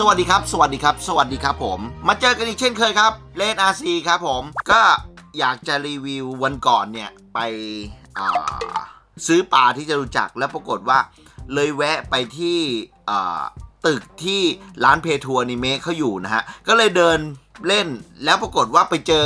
สวัสดีครับ สวัสดีครับ สวัสดีครับผม มาเจอกันอีกเช่นเคยครับเลนอาซีครับผม ก็อยากจะรีวิววันก่อนเนี่ยไปซื้อปลาที่จะรู้จักแล้วปรากฏว่าเลยแวะไปที่ตึกที่ร้านเพทัวร์นิเมะเขาอยู่นะฮะ ก็เลยเดินเล่นแล้วปรากฏว่าไปเจอ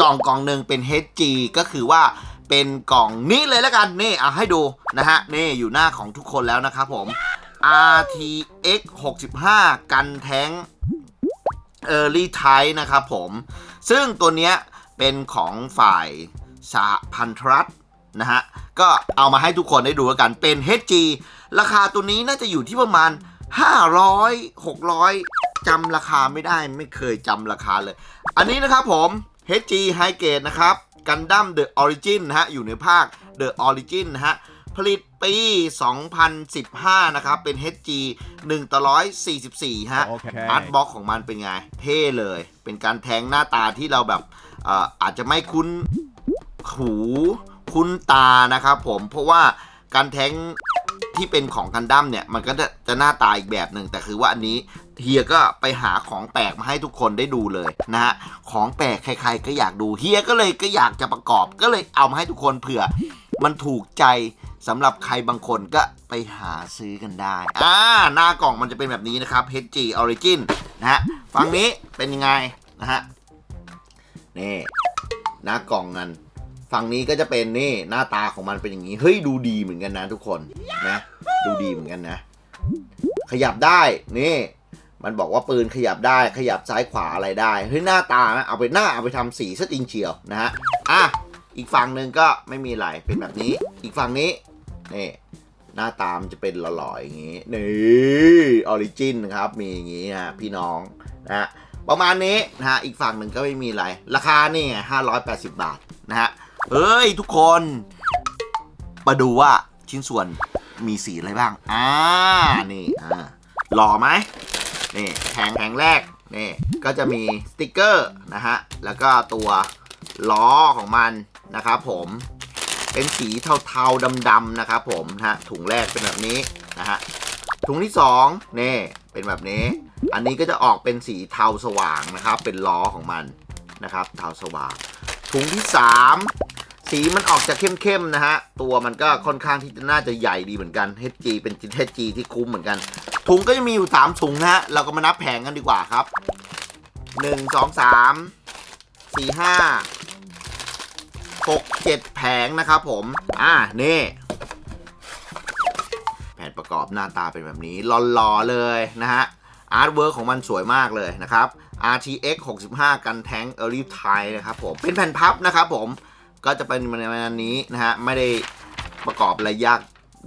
กล่องกล่องหนึ่งเป็น HG ก็คือว่าเป็นกล่องนี้เลยแล้วกันนี่เอะให้ดูนะฮะนี่อยู่หน้าของทุกคนแล้วนะครับผม RTX 65 กันแท้ง Early Type นะครับผม ซึ่งตัวเนี้ยเป็นของฝ่ายสหพันธรัฐนะฮะ ก็เอามาให้ทุกคนได้ดูกัน เป็น HG ราคาตัวนี้น่าจะอยู่ที่ประมาณ 500 600จำราคาไม่ได้ไม่เคยจำราคาเลย อันนี้นะครับผม HG High Grade นะครับ Gundam The Origin นะฮะ อยู่ในภาค The Origin นะฮะ ผลิต ปี 2015 นะครับ เป็น HG 1ต่อ144 ฮะโอเคอาร์ตบ็อกของมันเป็นไง เท่เลย เป็นการแทงหน้าตาที่เราแบบเอ่ออาจจะไม่คุ้นหูคุ้นตานะครับผม เพราะว่าการแทงที่เป็นของกันดั้มเนี่ย มันก็จะจะหน้าตาอีกแบบหนึ่งแต่คือว่าอันนี้เฮียก็ไปหาของแปลกมาให้ทุกคนได้ดูเลยนะฮะ ของแปลกใครๆก็อยากดูเฮียก็เลยก็อยากจะประกอบก็เลยเอามาให้ทุกคนเผื่อ มันถูกใจ สำหรับใครบางคนก็ไปหาซื้อกันได้ อ่า หน้ากล่องมันจะเป็นแบบนี้นะครับ HG Origin นะฮะฝั่งนี้เป็นยังไงนะฮะ นี่ หน้ากล่องนั้นฝั่งนี้ก็จะเป็นนี่หน้าตาของมันเป็นอย่างนี้ เฮ้ยดูดีเหมือนกันนะทุกคนนะ ดูดีเหมือนกันนะ ขยับได้นี่มันบอกว่าปืนขยับได้ขยับซ้ายขวาอะไรได้เฮ้ยหน้าตานะเอาไปหน้าเอาไปทำสีซะจริงเชียวนะฮะอะอีกฝั่งหนึ่งก็ไม่มีอะไรเป็นแบบนี้ อีกฝั่งนี้ นี่หน้าตามจะเป็นหล่อๆอย่างนี้ นี่ออริจินครับ มีอย่างนี้นะพี่น้องนะฮะประมาณนี้นะฮะอีกฝั่งหนึ่งก็ไม่มีอะไร ราคานี่ไง580บาทนะฮะเฮ้ย ทุกคน มาดูว่าชิ้นส่วนมีสีอะไรบ้าง อ่า นี่อ่าหล่อไหมนี่แผงแผงแรกนี่ก็จะมีสติกเกอร์นะฮะแล้วก็ตัวล้อของมันนะครับผม เป็นสีเทาๆดำๆนะครับผมนะฮะถุงแรกเป็นแบบนี้นะฮะถุงที่สองนี่เป็นแบบนี้ อันนี้ก็จะออกเป็นสีเทาสว่างนะครับ เป็นล้อของมันนะครับ เทาสว่าง ถุงที่สามสีมันออกจะเข้มๆนะฮะตัวมันก็ค่อนข้างที่จะน่าจะใหญ่ดีเหมือนกัน HG เป็นชิ้น HG ที่คุ้มเหมือนกัน ถุงก็จะมีอยู่ 3 ถุงนะฮะเราก็มานับแผงกันดีกว่าครับ 1 2 3 4 5 6 7 แผงนะครับผม อ่า นี่ แผ่นประกอบหน้าตาเป็นแบบนี้หล่อๆเลยนะฮะ อาร์ตเวิร์กของมันสวยมากเลยนะครับ RTX 65 กันแท้ง Early Type นะครับผม เป็นแผ่นพับนะครับผม ก็จะเป็นประมาณนี้นะฮะ ไม่ได้ประกอบอะไรยาก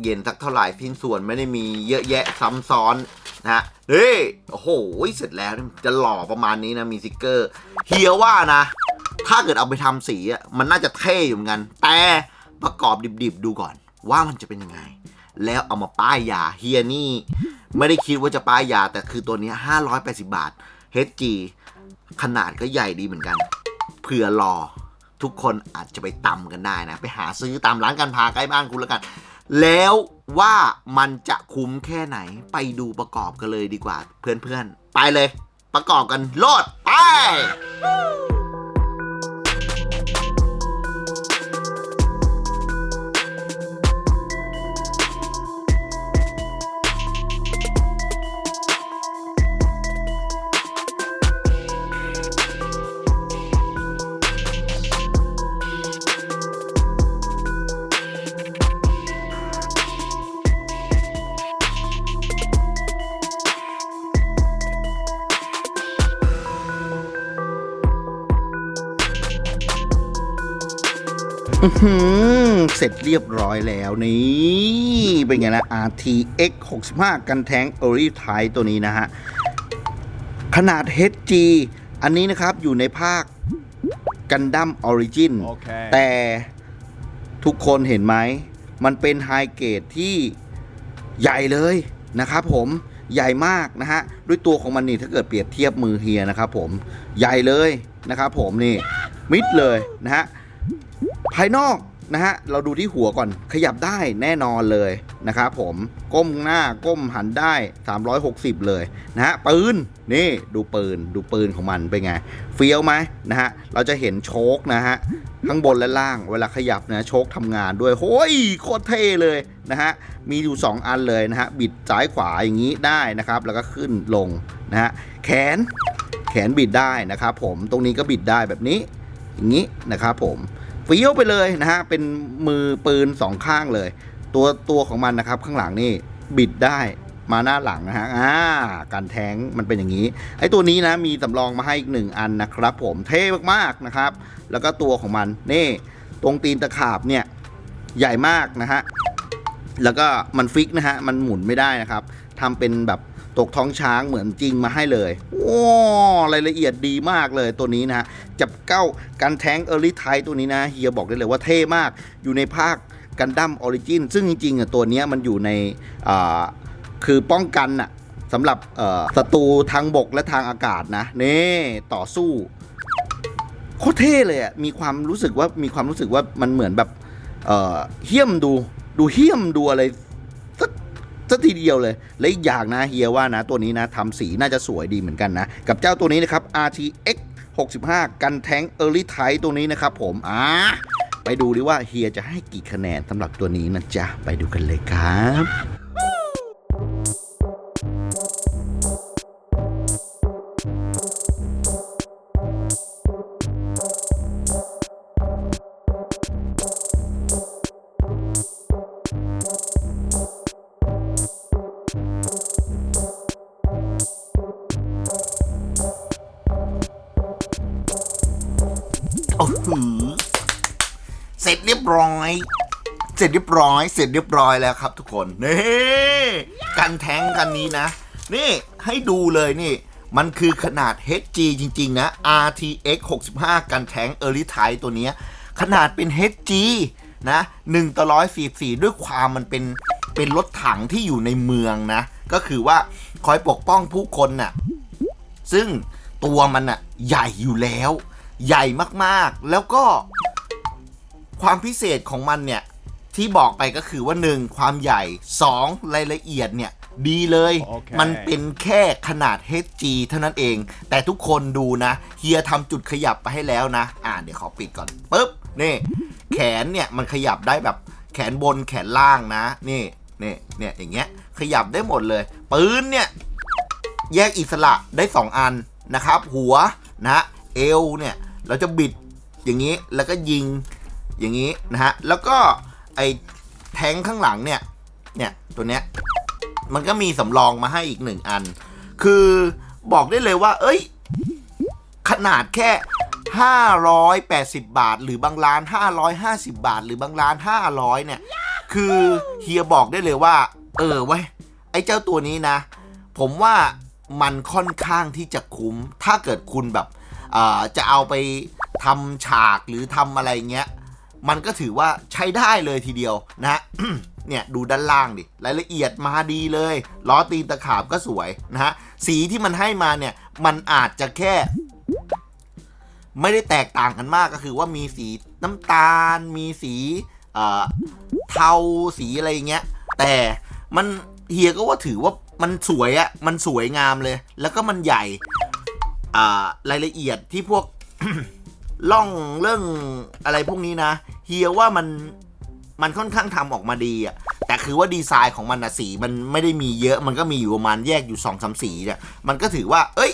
เย็นสักเท่าไหร่พิ้นส่วนไม่ได้มีเยอะแยะซ้ำซ้อนนะฮะเฮ้ยโอ้โห เสร็จแล้วจะหล่อประมาณนี้นะ มีสติกเกอร์ เฮียว่านะ ถ้าเกิดเอาไปทำสีอะมันน่าจะเท่อยู่เหมือนกัน แต่ประกอบดิบๆดูก่อน ว่ามันจะเป็นยังไง แล้วเอามาป้ายยาเฮียนี่ไม่ได้คิดว่าจะป้ายยา แต่คือตัวนี้ย580 บาท HG ขนาดก็ใหญ่ดีเหมือนกันเผื่อรอทุกคนอาจจะไปตำกันได้นะ ไปหาซื้อตามร้านการพาใกล้บ้านคุณแล้วกัน แล้วว่ามันจะคุ้มแค่ไหนไปดูประกอบกันเลยดีกว่า เพื่อนๆ ไปเลย ประกอบกันโลดไป เสร็จเรียบร้อยแล้วนี่ เป็นไงนะ RTX 65 กันแท้ง o r i t y ตัวนี้นะฮะ ขนาด HG อันนี้นะครับอยู่ในภาคกันดั้มออริจินโอเคแต่ทุกคนเห็นไหม มันเป็นไฮเกรดที่ใหญ่เลยนะครับผมใหญ่มากนะฮะ ด้วยตัวของมันนี่ถ้าเกิดเปรียบเทียบมือเฮียนะครับผมใหญ่เลยนะครับผมนี่มิดเลยนะฮะ ภายนอกนะฮะเราดูที่หัวก่อนขยับได้แน่นอนเลยนะครับผมก้มหน้าก้มหันได้ 360 เลยนะฮะปืนนี่ดูปืนดูปืนของมันเป็นไงเฟี้ยวไหมนะฮะเราจะเห็นโชคนะฮะข้างบนและล่างเวลาขยับนะโชคทำงานด้วยโอ้ยโคตรเท่เลยนะฮะมีอยู่ 2 อันเลยนะฮะบิดซ้ายขวาอย่างนี้ได้นะครับ แล้วก็ขึ้นลงนะฮะแขนแขนบิดได้นะครับผมตรงนี้ก็บิดได้แบบนี้อย่างนี้นะครับผม เฟี้ยวไปเลยนะฮะ เป็นมือปืนสองข้างเลย ตัวตัวของมันนะครับ ข้างหลังนี่บิดได้มาหน้าหลังนะฮะ อ่า การแทงมันเป็นอย่างนี้ ไอ้ตัวนี้นะมีสำรองมาให้อีกหนึ่งอันนะครับ ผมเท่มากๆนะครับ แล้วก็ตัวของมันนี่ ตรงตีนตะขาบเนี่ยใหญ่มากนะฮะ แล้วก็มันฟิกนะฮะ มันหมุนไม่ได้นะครับทำเป็นแบบ ตกท้องช้างเหมือนจริงมาให้เลยโอ้รายละเอียดดีมากเลยตัวนี้นะจับเก้ากันแทงเออร์ลี่ไทตัวนี้นะเฮียบอกได้เลยว่าเท่มากอยู่ในภาคกันดั้มออริจินซึ่งจริงๆตัวนี้มันอยู่ในคือป้องกันอะสำหรับศัตรูทางบกและทางอากาศนะนี่ต่อสู้โคตรเท่เลยอะมีความรู้สึกว่ามีความรู้สึกว่ามันเหมือนแบบเฮี้ยมดูดูเฮี้ยมดูอะไร สักทีเดียวเลย และอีกอย่างนะเฮียว่านะตัวนี้นะทำสีน่าจะสวยดีเหมือนกันนะ กับเจ้าตัวนี้นะครับ RTX 65 กันแทง Early Type ตัวนี้นะครับผมอ่าไปดูดิว่าเฮียจะให้กี่คะแนนสำหรับตัวนี้นะจ๊ะ ไปดูกันเลยครับ ร้อย เสร็จเรียบร้อย เสร็จเรียบร้อยแล้วครับ ทุกคนนี่กันแทงกันนี้นะ นี่ให้ดูเลยนี่ มันคือขนาด HG จริง ๆ นะ RTX 65 กันแทง Early Type ตัวนี้ขนาดเป็น HG นะ1ต่อ144 ด้วยความมันเป็นเป็นรถถังที่อยู่ในเมืองนะ ก็คือว่าคอยปกป้องผู้คนน่ะซึ่งตัวมันอะใหญ่อยู่แล้ว ใหญ่มากๆ แล้วก็ ความพิเศษของมันเนี่ย ที่บอกไปก็คือว่า 1. ความใหญ่ 2. รายละเอียดเนี่ย ดีเลยโอเคมันเป็นแค่ขนาด HG เท่านั้นเอง แต่ทุกคนดูนะ เฮียทำจุดขยับไปให้แล้วนะ อ่าเดี๋ยวขอปิดก่อนปุ๊บนี่ แขนเนี่ยมันขยับได้แบบแขนบนแขนล่างนะ นี่นี่เนี่ยอย่างเงี้ยขยับได้หมดเลย ปืนเนี่ยแยกอิสระได้ 2 อันนะครับ หัวนะฮะเอวเนี่ย เราจะบิดอย่างนี้แล้วก็ยิง อย่างนี้นะฮะ แล้วก็ไอ้แทงข้างหลังเนี่ย เนี่ยตัวเนี้ย มันก็มีสำรองมาให้อีกหนึ่งอัน คือบอกได้เลยว่า เอ้ย ขนาดแค่ 580 บาท หรือบางร้าน 550 บาท หรือบางร้าน 500 เนี่ย คือเฮียบอกได้เลยว่า เออเว้ย ไอ้เจ้าตัวนี้นะ ผมว่ามันค่อนข้างที่จะคุ้ม ถ้าเกิดคุณแบบจะเอาไปทำฉากหรือทำอะไรเงี้ย มันก็ถือว่าใช้ได้เลยทีเดียวนะฮะเนี่ยดูด้านล่างดิรายละเอียดมาดีเลยล้อตีนตะขาบก็สวยนะฮะสีที่มันให้มาเนี่ยมันอาจจะแค่ ไม่ได้แตกต่างกันมากก็คือว่ามีสีน้ำตาล มีสีเทาสีอะไรอย่างเงี้ยแต่มันเฮียก็ว่าถือว่ามันสวยอะมันสวยงามเลย แล้วก็มันใหญ่รายละเอียดที่พวก ล่องเรื่องอะไรพวกนี้นะเฮียว่ามันมันค่อนข้างทำออกมาดีอะแต่คือว่าดีไซน์ของมันอะสีมันไม่ได้มีเยอะมันก็มีอยู่ประมาณแยกอยู่สองสามสีเนี่ยมันก็ถือว่า เอ้ย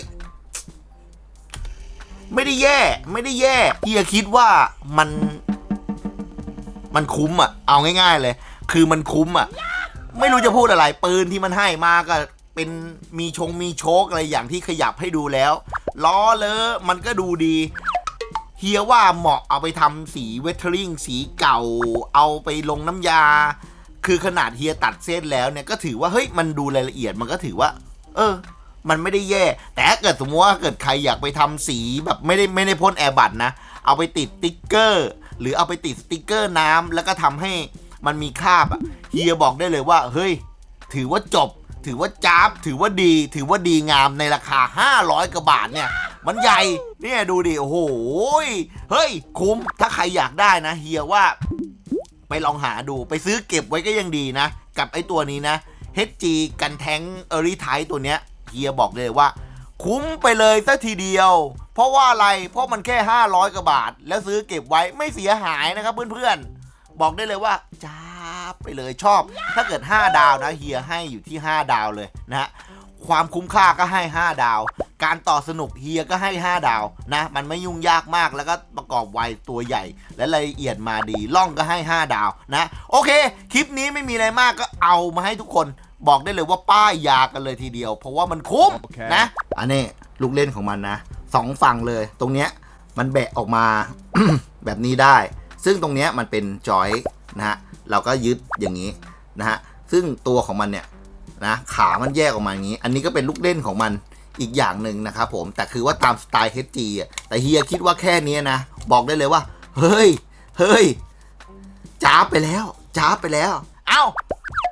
ไม่ได้แย่ไม่ได้แย่เฮียคิดว่ามัน มันคุ้มอะเอาง่ายๆเลย คือมันคุ้มอะไม่รู้จะพูดอะไรปืนที่มันให้มาก็เป็นมีชงมีโชคอะไรอย่างที่ขยับให้ดูแล้วล้อเลอะมันก็ดูดี เฮียว่าเหมาะเอาไปทำสีเวทเทอริงสีเก่า เอาไปลงน้ำยา คือขนาดเฮียตัดเส้นแล้วเนี่ยก็ถือว่าเฮ้ยมันดูรายละเอียดมันก็ถือว่า เออ มันไม่ได้แย่ แต่ถ้าเกิดสมมติว่าเกิดใครอยากไปทำสีแบบไม่ได้ไม่ได้พ่นแอร์บัตนะ เอาไปติดติ๊กเกอร์ หรือเอาไปติดสติ๊กเกอร์น้ำแล้วก็ทำให้มันมีคาบอะเฮียบอกได้เลยว่า เฮ้ย ถือว่าจบ ถือว่าจ้าบ ถือว่าดี ถือว่าดีงามในราคา 500กว่าบาทเนี่ย มันใหญ่เนี่ยดูดิ โอ้โห เฮ้ย คุ้ม ถ้าใครอยากได้นะเฮียว่า ไปลองหาดูไปซื้อเก็บไว้ก็ยังดีนะ กับไอ้ตัวนี้นะ HG กันแทงเอริไทตัวเนี้ยเฮียบอกเลยว่า คุ้มไปเลยซะทีเดียว เพราะว่าอะไร เพราะมันแค่ 500กว่าบาท แล้วซื้อเก็บไว้ไม่เสียหายนะครับเพื่อนๆ บอกได้เลยว่าจ้าไปเลยชอบ ถ้าเกิด 5 ดาวนะเฮียให้อยู่ที่ 5 ดาวเลยนะฮะความคุ้มค่าก็ให้ 5 ดาว การต่อสนุกเฮียก็ให้ 5 ดาวนะ มันไม่ยุ่งยากมากแล้วก็ประกอบไวตัวใหญ่ และรายละเอียดมาดีล่องก็ให้ 5 ดาวนะ โอเค คลิปนี้ไม่มีอะไรมากก็เอามาให้ทุกคนบอกได้เลยว่าป้ายยากันเลยทีเดียว เพราะว่ามันคุ้มโอเคนะ อันนี้ลูกเล่นของมันนะสองฝั่งเลย ตรงเนี้ยมันแบะออกมา แบบนี้ได้ ซึ่งตรงเนี้ยมันเป็นจอยนะฮะเราก็ยึดอย่างนี้นะฮะซึ่งตัวของมันเนี่ยนะขามันแยกออกมาอย่างนี้ อันนี้ก็เป็นลูกเล่นของมัน อีกอย่างหนึ่งนะครับผมแต่คือว่าตามสไตล์ HG อะแต่เฮียคิดว่าแค่นี้นะ บอกได้เลยว่า เฮ้ย เฮ้ยจ้าไปแล้วจ้าไปแล้ว เอ้า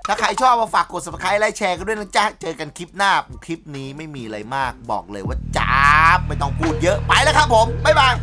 ถ้าใครชอบมาฝากกด subscribe ไลค์แชร์กันด้วยนะจ๊ะ เจอกันคลิปหน้า คลิปนี้ไม่มีอะไรมาก บอกเลยว่าจ้าไม่ต้องพูดเยอะไปแล้วครับผม บ๊ายบาย